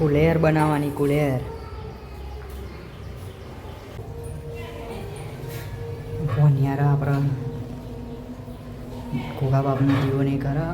કુલેર બનાવવાની કુલેર. ભોનિયારા આપણા ઘોઘા બાપનો જીવો નહીં કરે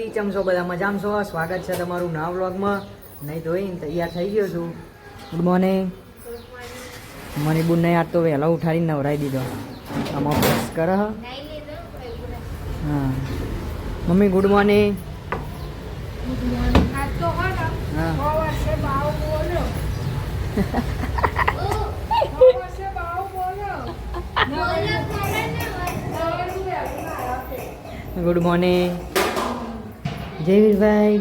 માતાજી ચમસો બધા મજામાં છો? સ્વાગત છે તમારું નવા વ્લોગમાં. નહીં ધોઈને તૈયાર થઈ ગયો છું. ગુડ મોર્નિંગ મને બુનને આજ તો વહેલો ઉઠાડીને નવરાવી દીધો. આમાં પ્રેસ કરે. હા. મમ્મી ગુડ મોર્નિંગ હા. ગુડ મોર્નિંગ જયવીરભાઈ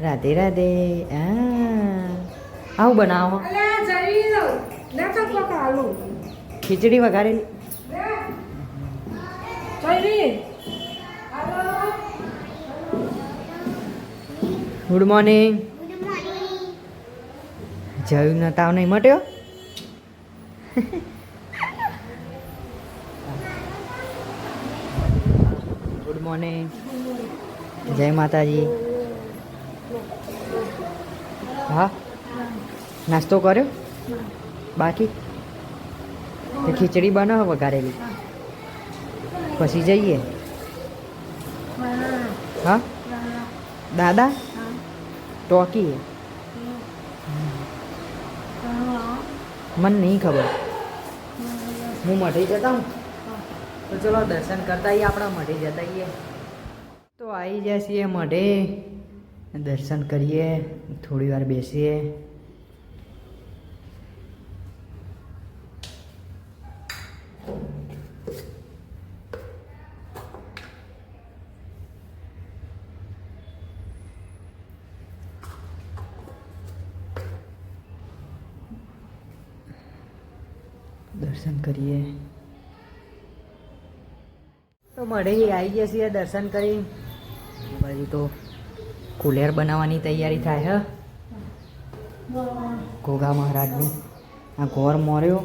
રાધે રાધે હા આવું બનાવો. ખીચડી વઘારેલી. ગુડ મોર્નિંગ જયું ન તાવ નહીં મટ્યો? ગુડ મોર્નિંગ જય માતાજી. હા? નાસ્તો કર્યો? બાકી? ખીચડી બનાવો વઘારેલી. પછી જઈએ. હા? દાદા? ટોકી મને નહીં ખબર. હું મઢી જતા હું? ચલો દર્શન કરતા આવીએ, આપણા મઢે જતા આવી જાય છીએ મઢે. દર્શન કરીએ, થોડી વાર બેસીએ. દર્શન કરીએ. તો મઢે આવી ગયા છીએ દર્શન કરી. બાજુ તો કુલેર બનાવવાની તૈયારી થાય હ? ઘોઘા મહારાજની. આ ઘોર મોર્યો.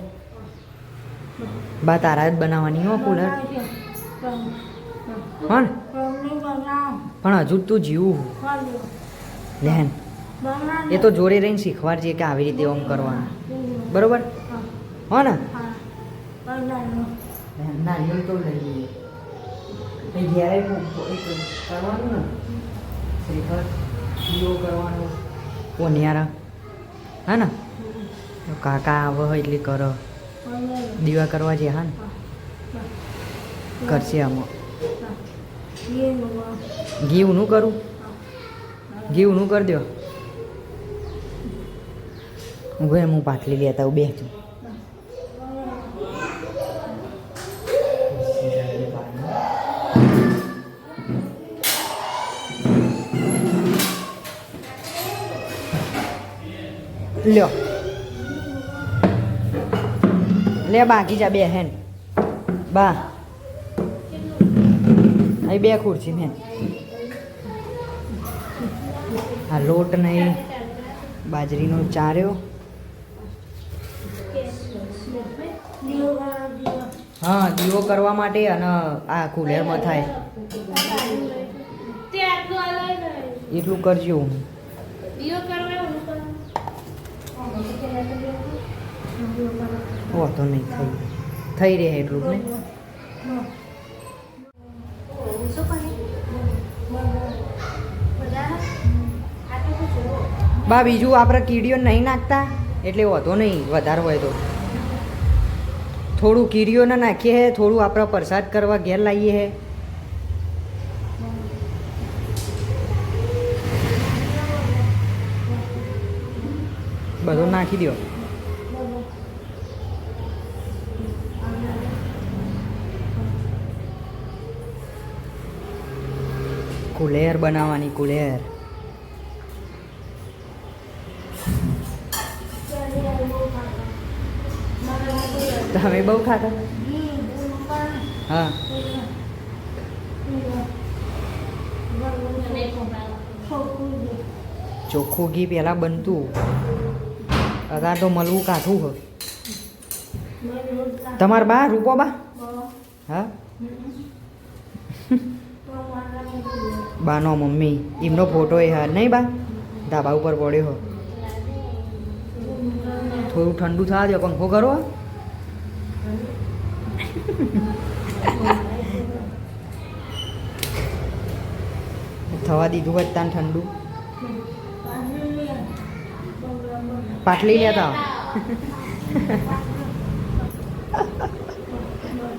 બા તારા જ બનાવવાની હો કુલર? હન? પણ હજુ તું જીવું લેન એ તો જોડે રહીને શીખવાડ છે કે આવી રીતે ઓમ કરવાનું. બરોબર? હો ને? નારિયેળ તો લઈ લઈએ. પછી જ્યારે કરવાનું ને. કાકા આવે એટલે કરો. દીવા કરવા છે હા ને? કરશે આમાં. ઘી ઊનું કરું? ઘી ઊનું કરી દો હું એમ હું પાટલી લેતા હું બેસું લ્યો. લે બાકી જા બે હેન. બા. અહીં બે ખુરશી મેન આ લોટ નહીં બાજરીનો ચાર્યો. હા દીવો કરવા માટે અને આ કુલેરમાં થાય. એટલું કરજો. વાંધો નહીં, થઈ થઈ રહે એટલું, ને? બા, બીજું આપણે કીડીઓ નહીં નાખતા? એટલે વાંધો નહીં, વધારે હોય તો. થોડું કીડીઓને નાખીએ હે, થોડું આપણે પ્રસાદ કરવા ઘેર લાવીએ હે. બધું નાખી દો કુલેર બનાવવાની કુલેર. તમે બહુ ખાતા? હા. ચોખ્ખું ઘી પહેલાં બનતું. અગાર તો મળવું કાઠું હોય તમારે બા, રૂપો બા? હા? બાનો મમ્મી, એમનો ફોટો એ હા નહીં બા? ધાબા ઉપર પડ્યો હો. થોડું ઠંડુ થવા દો પંખો કરો થવા દીધું હોય તાન ઠંડુ. પાટલી લેતા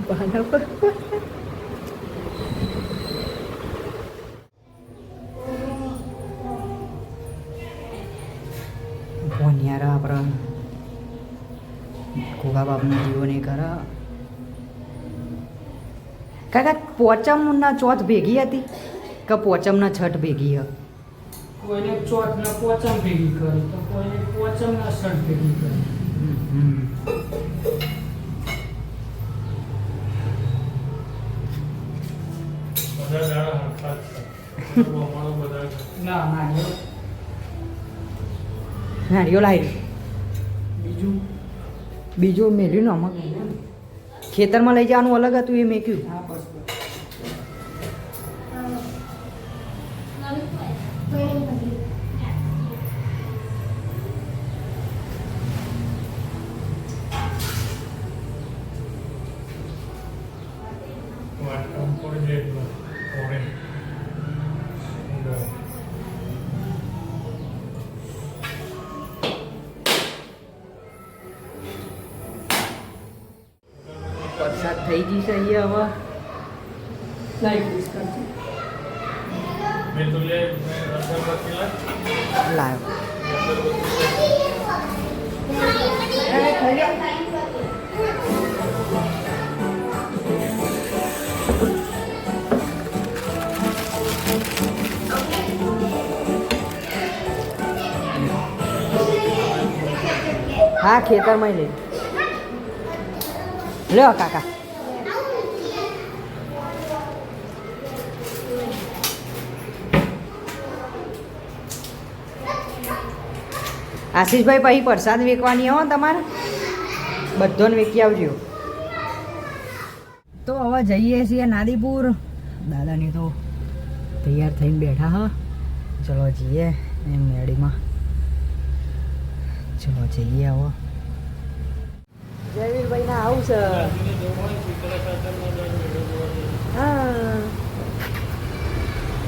બરાબર આપણા કોકા જીવો નહીં કરા કાકા પોચમના ચોથ ભેગી હતી કે પોચમના છઠ ભેગી હ કોઈને ચોથ ને પોચમ ભેગી કરી તો કોઈને પોચમ ને શર્ટ ભેગી કરી બધા દાડા હરખા જ છે અમારો બધા છે. ના ના જો નારિયો લાવી બીજું બીજું મેલ્યું ને આમાં? ખેતરમાં લઈ જવાનું અલગ હતું એ મેક્યું. હા વરસાદ થઈ જશે અહીંયા લાઈટ વીસ કરતી મેં તો લે મેં અગરબત્તી લાવ. હવે લાવ્યો હા ખેતરમાં લઈ લ્યો કાકા આશીષભાઈ પછી પ્રસાદ વેકવાની હો તમારે? બધોને વેચી આવજો. તો હવે જઈએ છીએ નાદીપુર. દાદાની તો તૈયાર થઈને બેઠા હા. ચલો જઈએ એમ મેડીમાં ચલો જઈએ હવે જયવીરભાઈ ના આવું છે હા.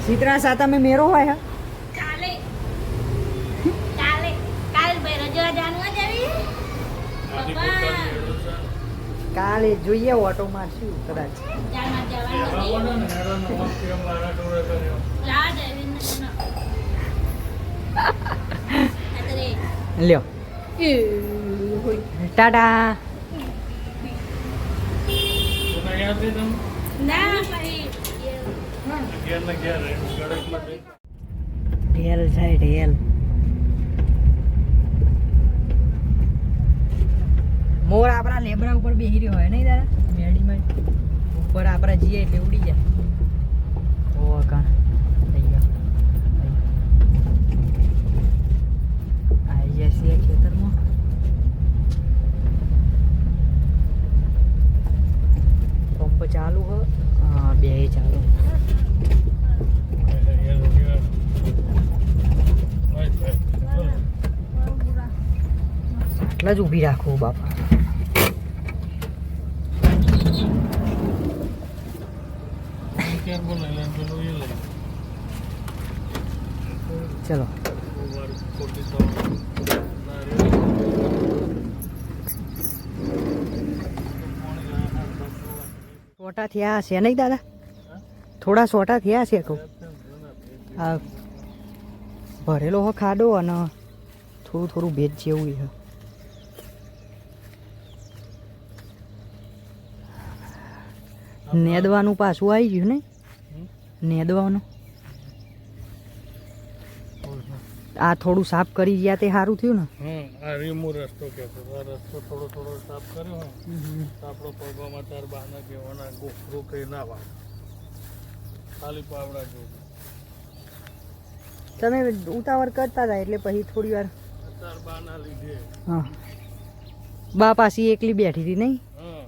સીતરા શીતળા સાતમે મેરો હોય, હા કાલે કાલે કાલ ભાઈ રજવા જાણવા જાવી આદિપુર પપ્પા. કાલ મેળો છે. કાલે જોઈએ ઓટો મારશું કદાચ જાણવા કહેવા જવાનું પડે ને, હેડો ને, મસ્ત એમ મારા જોડે કર્યો. જોઈએ ઓટોમાં શું કદાચ. લ્યો. ટાટા. ઢેલ છે ઢેલ. મોર આપણા લેબડા ઉપર બેહી રહ્યો હોય નહીં દાદા? મેડીમાં ઉપર આપણા જઈએ એટલે ઉડી જાય. કાં થઈ ગયો. આવી જાય છીએ ખેતરમાં. પંપ ચાલુ હો. બે ચાલુ. આટલા જ ઊભી રાખો બાપા ક્યારે બોલાય, એટલે પેલું એ લઈ. ચલો બહુ વાર ખોટી થવાનું. ના રે. સોટા થયા હશે નહીં દાદા થોડા સોટા થયા છે કહું આ ભરેલો હો ખાડો અને થોડું થોડું ભેજ જેવું છે નેદવાનું પાછું આવી ગયું ને? નેદવાનું? આ થોડું સાફ કરી ગયા તે સારું થયું ને? આ રીમો રસ્તો કે. આ રસ્તો થોડો થોડો સાફ કર્યો તો આપણો પગમાં તાર બહાના કહેવાના ગોખરો કંઈ ના વાગે ખાલી પાવડા જેવું. તમે ઉતાવળ કરતા હતા એટલે પછી થોડી વાર ચાર બહાના લીધે. હા. બા પાછી એકલી બેઠી હતી નહીં?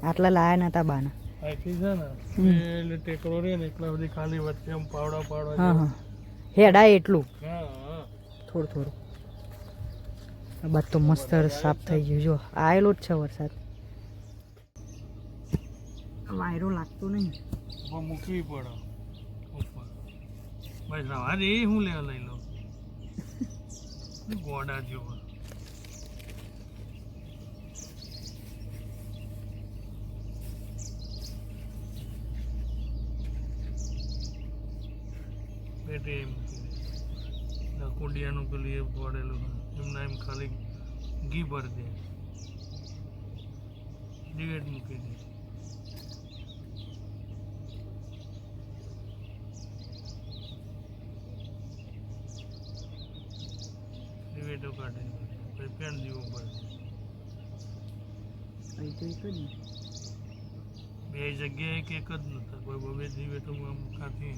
આટલા લાયા નતા બાના. અહીંથી છે ને એટલે ટેકરો રે ને એટલા બધી ખાલી વચ્ચે આમ પાવડા પાવડા હા હા. હેડા એટલું. હા થોડું થોડું. આ બાદ તો મસ્ત સાફ થઈ ગયું. જો આવેલો જ છે વરસાદ. વાયરો લાગતો નહીં. મૂકવી પડે. ઉપર. ભાઈ સવારે હું લેવા લઈ લો ગોડા જેવો. પેટે એમ મૂકી દે કુંડિયાનું પેલું એ પડેલું એમના એમ ખાલી ઘી ભર દે. ડિવેટ મૂકી દે ડિવેટો કાઢે. પછી પેન દેવું પડે. બે જગ્યાએ એક એક જ નતા કોઈ બબે ડિવેટો આમ ખાતી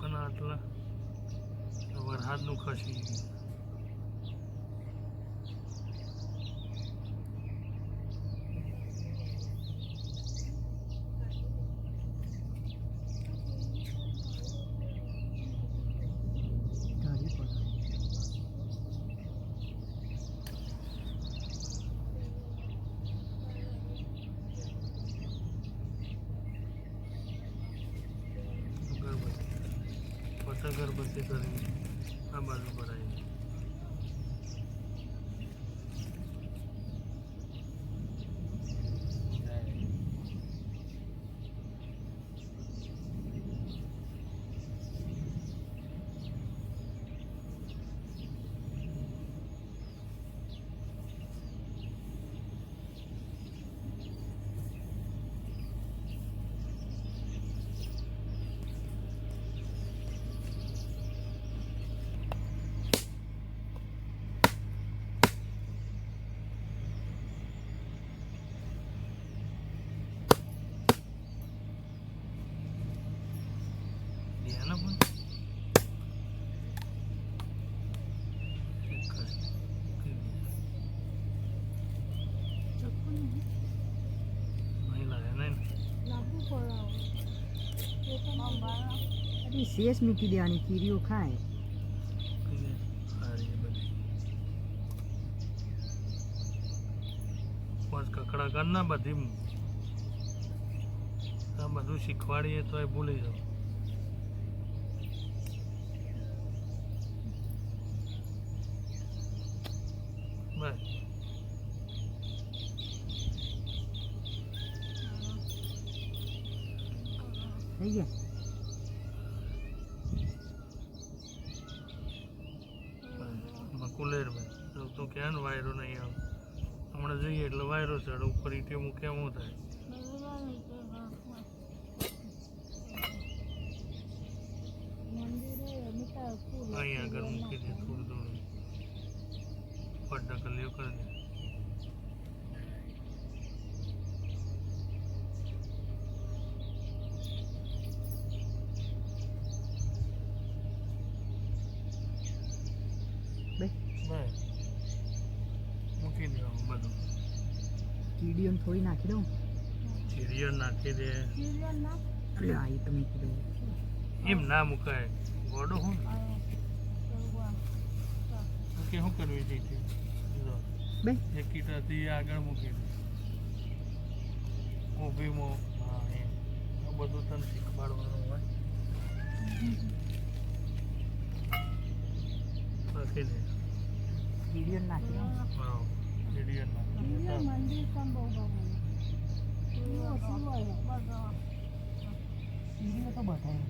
કના આટલા વરસાદનું ખસી ગયું. અગરબત્તી પછી અગરબત્તી કરી આ બાજુ ભરાય ધ્યાન પણ એક ખસી. અહીં લાયા નહીં ને. અરે શેષ મૂકી દેવાની કીડીઓ ખાય. એ કકડા કર ના બધી. આ બધું શીખવાડીએ તો એ ભૂલી જાવ બસ. થઈ ગયા કુલેર ભાઈ તો તું ક્યાં વાયરો નહીં આવે. હમણાં જઈએ એટલે વાયરો ચડે ઉપર ઈટે મૂકે શું થાય. અહીંયા આગળ મૂકી દે થોડું થોડું. કલીઓ કરી દે બે બસ મૂકી દેવાનું બધું કીડીઓને થોડી નાખી દઉં? ચીરિયો નાખી દે. અરે આ એ તમે કીધું એમ ના મુકાય. ગોડો હું? કે શું કરવી જોઈએ જો બે. એક કીટાથી આગળ મૂકી દે ઊભી મો. હા એમ બધું તને શીખવાડવાનું હોય. રાખી દે. કીડીઓને નાખી દઉં. હા ચીરિયો નાખી દે કીડીઓ તો બતાવે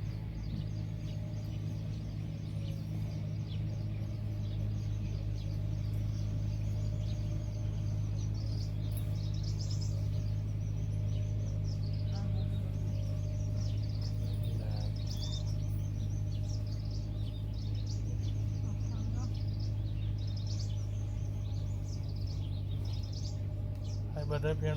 આ બધા પેન બધા નાખ લેબરી તારું નાખ પેલી લેબરી હવે પેન મેલડીમાં એ કરી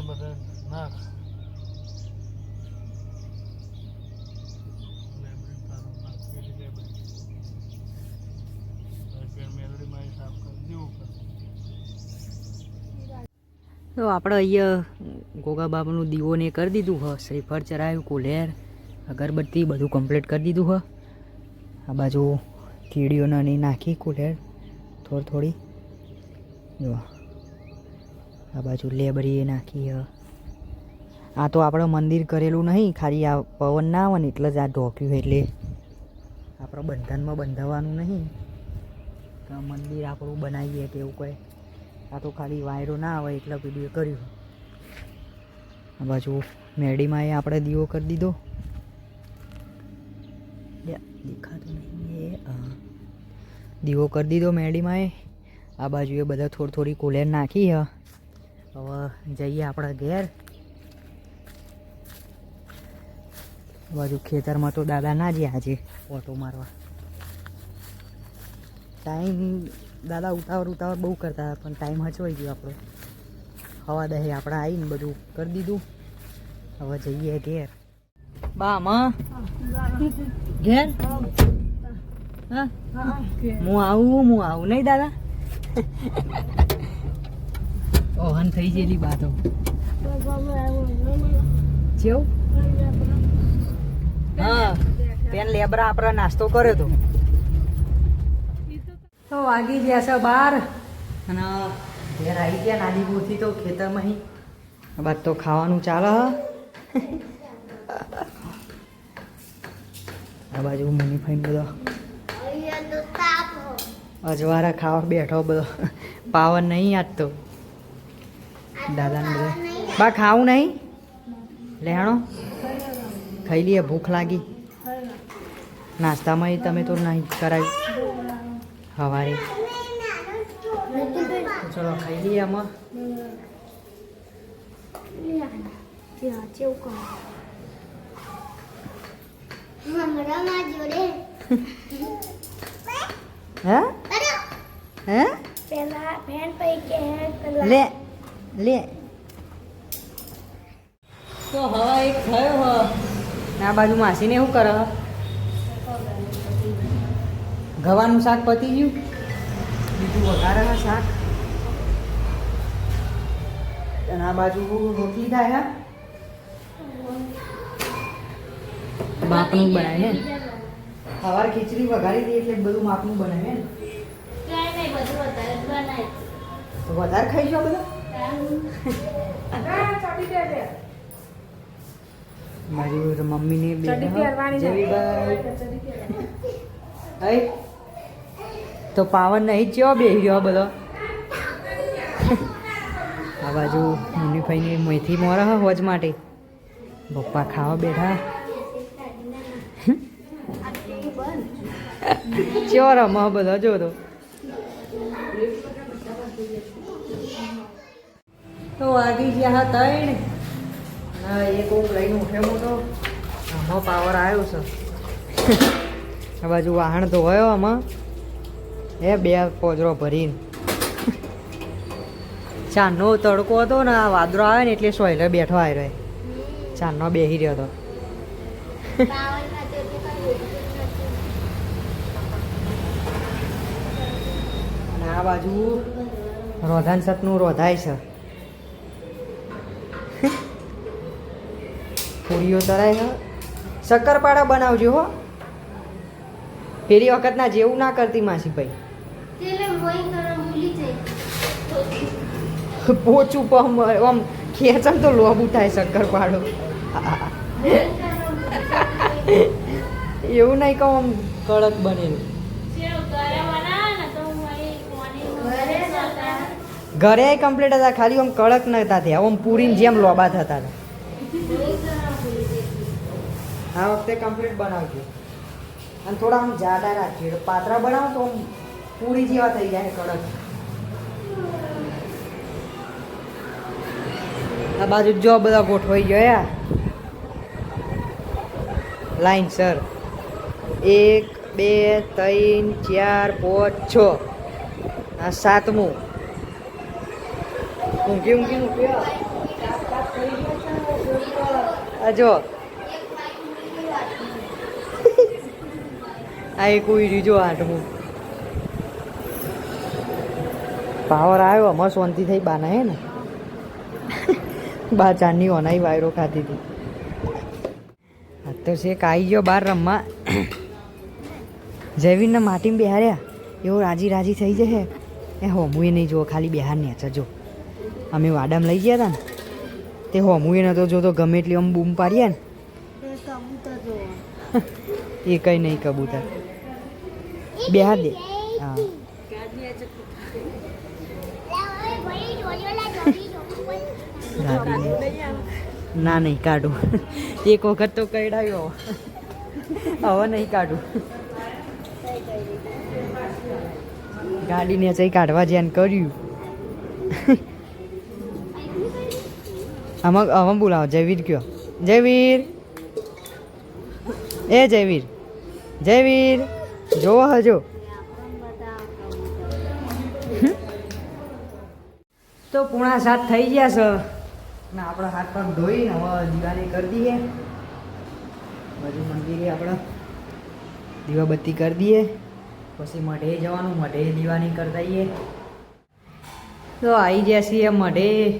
દેવું કરે તો આપણે અહીંયા ગોગા બાબાનું દીવો ને કરી દીધું હ, શ્રીફળ ચરાયું, કુલેર, અગરબત્તી બધું કમ્પ્લીટ કરી દીધું હ. આ બાજુ કીડીઓને નાખી, કુલેર થોડી થોડી. જો. આ બાજુ લેબરી નાખી આ તો આપણે મંદિર કરેલું નહીં, ખાલી આ પવન ના આવે ને એટલે જ આ ઢોક્યું એટલે. આપણે બંધનમાં બંધાવવાનું નહીં. તો મંદિર આપણું બનાવીએ કે એવું કંઈ. આ તો ખાલી વાયરો ના આવે એટલે વીડિયો કર્યું. આ બાજુ મેડીમાં એ આપણે દીવો કરી દીધો. દેખાતું નહીં એ. દીવો કરી દીધો મેડીમાં એ આ બાજુ એ બધા થોડી થોડી કોલેર નાખી હ. હવે જઈએ આપણા ઘેર. બાજુ ખેતરમાં તો દાદા ના જ્યાં આજે ઓટો મારવા. ટાઈમ દાદા ઉતાવળ ઉતાવળ બહુ કરતા પણ ટાઈમ હચવાઈ ગયો આપણો. હવા દહે આપણે આવીને બધું કરી દીધું. હવે જઈએ ઘેર. બામાં ઘેર? હું આવું હું આવું. નહીં દાદા? ઓહન થઈ ગયેલી બાતો જેવું? હા પેન લેબરા આપણે નાસ્તો કર્યો તો. તો વાગી ગયા છે બાર અને ઘેર આવી ગયા નાની બોથી તો ખેતરમાં બાદ તો ખાવાનું ચાલે આ બાજુ મમ્મી ફાઈન બધો અજવારા ખાવા બેઠો બધો. પાવર નહીં આજ તો. દાદાને બધા. બા ખાવું નહીં? લેણો. ખાઈ લઈએ ભૂખ લાગી. નાસ્તામાં તમે તો નહીં કરાવી. સવારે. ચલો ખાઈ લઈએ આમાં. હે? હે? લે. લે. તો હવે એક થયો હ. ને આ બાજુ માસીને શું કરે? ગવાનું શાક પતી ગયું? બીજું વઘારે શાક? અને આ બાજુ રોટલી થાય હા? માપનું બનાવે ને સવારે ખીચડી વઘારી દઈએ એટલે બધું માપનું બનાવે ને કાંઈ નહીં, બધું વધારે જ બનાય. તો વધારે ખાઈ જાઓ બધા? મારી મમ્મીને બે જવીભાઈ તો પાવન નહીં ચો બે રહ્યો બધો. આ બાજુ મુનિભાઈને મેથી મોર હ હોજ માટે. પપ્પા ખાવા બેઠા. ચો રમો બધો જો તો. તો વાગી ગયા હતા ત્રણ. અને એક હું લઈને ઉઠેલો તો આમાં પાવર આવ્યો છે. આ બાજુ વાહણ ધોવાયો આમાં. એ બે પોજરો ભરીને. ચાંદનો તડકો હતો ને, આ વાદળો આવે ને એટલે સોયલે બેઠો આવ્યો ચાંદનો બેસી રહ્યો હતો. આ બાજુ રોધાન સતનું રોધાય છે. પૂરીઓ તરાય છે શક્કરપાડા બનાવજો હો. પેલી વખતના જેવું ના કરતી માસી ભાઈ. પોચું પમ આમ ખેંચમ તો લોબું થાય શક્કરપાડો. એવું નહીં કહું આમ કડક બનેલું. ઘરે. કમ્પ્લીટ હતા ખાલી આમ કડક નતા થયા. આમ પૂરીને જેમ લોબા થતા હતા મોઈ કરવા ભૂલી જઈ. આ વખતે કમ્પ્લીટ બનાવજો. અને થોડા આમ જાડા રાખજો. એટલે પાતળા બનાવો તો પૂરી જેવા થઈ જાય કડક. આ બાજુ જો બધા ગોઠવાઈ ગયા લાઈન સર એક, બે, ત્રણ, ચાર, પાંચ, છ. આ સાતમું. ઊંઘી ઊંઘી. આ જો. આ એક ઉઈ જો આઠમું પાવર આવ્યો અમાર શાંતિ થઈ બાના હે ને. બા ચાંદની ઓનાઈ વાયરો ખાધી હતી. આ તો શેક આવી ગયો બાર રમવા. જયવીરને માટીમાં બેહાર્યા. એવો રાજી રાજી થઈ જશે. એ હોમુએ નહીં જુઓ ખાલી બિહાર ને જો. અમે વાડામાં લઈ ગયા હતા ને. તે હોમુએ નતો જોતો ગમે એટલી આમ બૂમ પાડીએ ને. એ કંઈ નહીં કબૂતર. બિહાર દે ના, નહીં કાઢું. એક વખત તો કઈડાયો. હવે નહીં કાઢું. ગાડીને જઈ કાઢવા જ્યાં કર્યું. આમાં હવે બોલાવો, જયવીર કયો. જયવીર. એ જયવીર. જયવીર. જોવો હજો. તો પૂણા સાત થઈ ગયા છે. ને, આપણે હાથ પગ ધોઈને હવે દિવાળી કરી દઈએ. બાજુ મંદિરે આપણે દીવાબત્તી કરી દઈએ. પછી મઢે જવાનું, મઢે દીવાની કરતા આવીએ. તો આવી ગયા છીએ મઢે.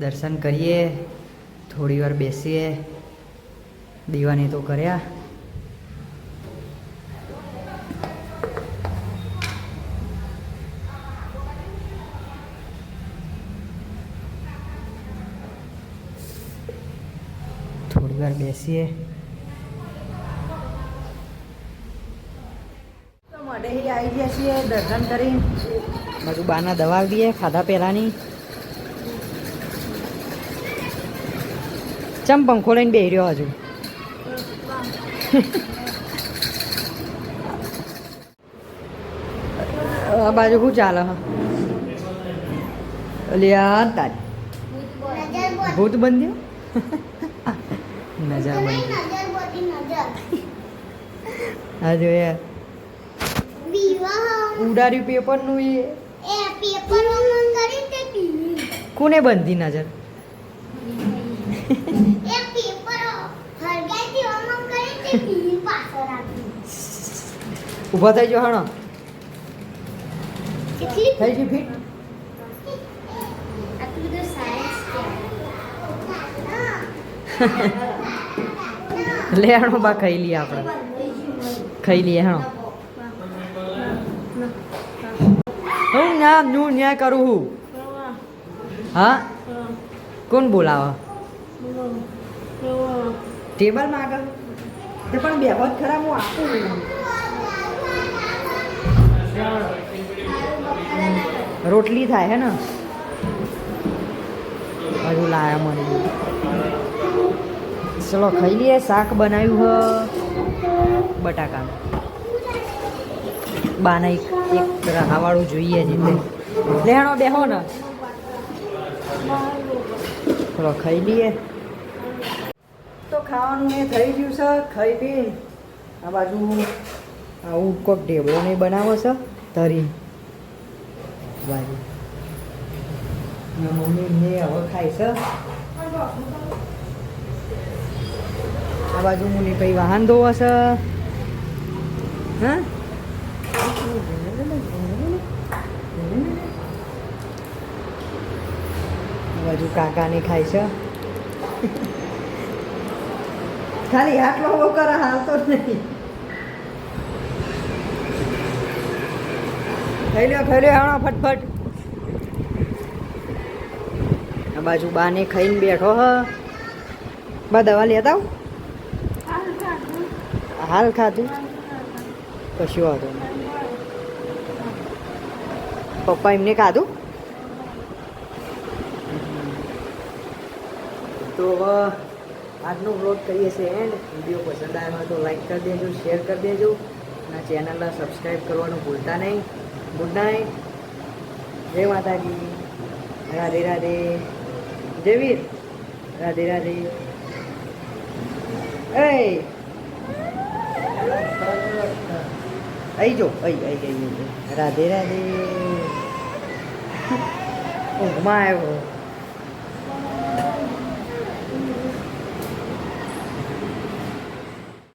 દર્શન કરીએ. થોડી વાર બેસીએ. દીવાની તો કર્યા. થોડી બેસીએ. તો આવી ગયા છીએ દર્શન કરી. બધું બાના દવા દઈએ ખાધા પહેલાની. ચમ પંખો લઈને બેહી રહ્યો હજુ? આ બાજુ શું ચાલે હા? તારી. ભૂત બંધ્યો? નજર બંધ હા જોઈએ. ઉડાડ્યું પેપરનું એ. કોને બંધી નજર? ઊભા થઈ જાઓ હણો. થઈ ગયું ફિટ લે હણો બા ખાઈ લઈએ આપણે. ખાઈ લઈએ, હણો. હું નામનું ન્યાય કરું હું? હા? કોણ બોલાવે? ટેબલમાં આગળ. તે પણ બે હોત ખરા, હું આપું રોટલી થાય હે ને હજુ લાયા મને. ચલો ખાઈ લઈએ. શાક બનાવ્યું હ. બટાકાનું. બાને એક એક રહાવાળું જોઈએ જીતે લેણો બેહો ને. ચલો ખાઈ લઈએ. તો ખાવાનું એ થઈ ગયું છે. ખાઈ પી. આ બાજુ આવું કોક ઢેબળો નહીં બનાવો છે. તરી. મમ્મી ને હવે ખાય છે. આ બાજુ મુની કઈ વાહન ધોવા છે. હા? બાજુ કાકાને ખાય છે. ખાલી આટલો બહુ કરે હાલતો નહીં. ખાઈ લ્યો ખાઈ લ્યો, હાણો, ફટફટ. આ બાજુ બાને ખાઈને બેઠો હ. બા દવા લેતા આવું. હાલ ખાધું? કશું વાંધો નહીં. પપ્પા એમને ખાધું? તો હવે આજનો વ્લોગ કરીએ છીએ એન્ડ વીડિયો પસંદ આવ્યો હોય તો લાઈક કરી દેજો શેર કરી દેજો. અને ચેનલને સબસ્ક્રાઈબ કરવાનું ભૂલતા નહીં. ગુડ નાઇટ જય માતાજી. રાધે રાધે. જય વીર. રાધે રાધે. એ અહીં જો અહીં અહીં અહીં રાધે રાધે. ઊંઘમાં આવ્યો.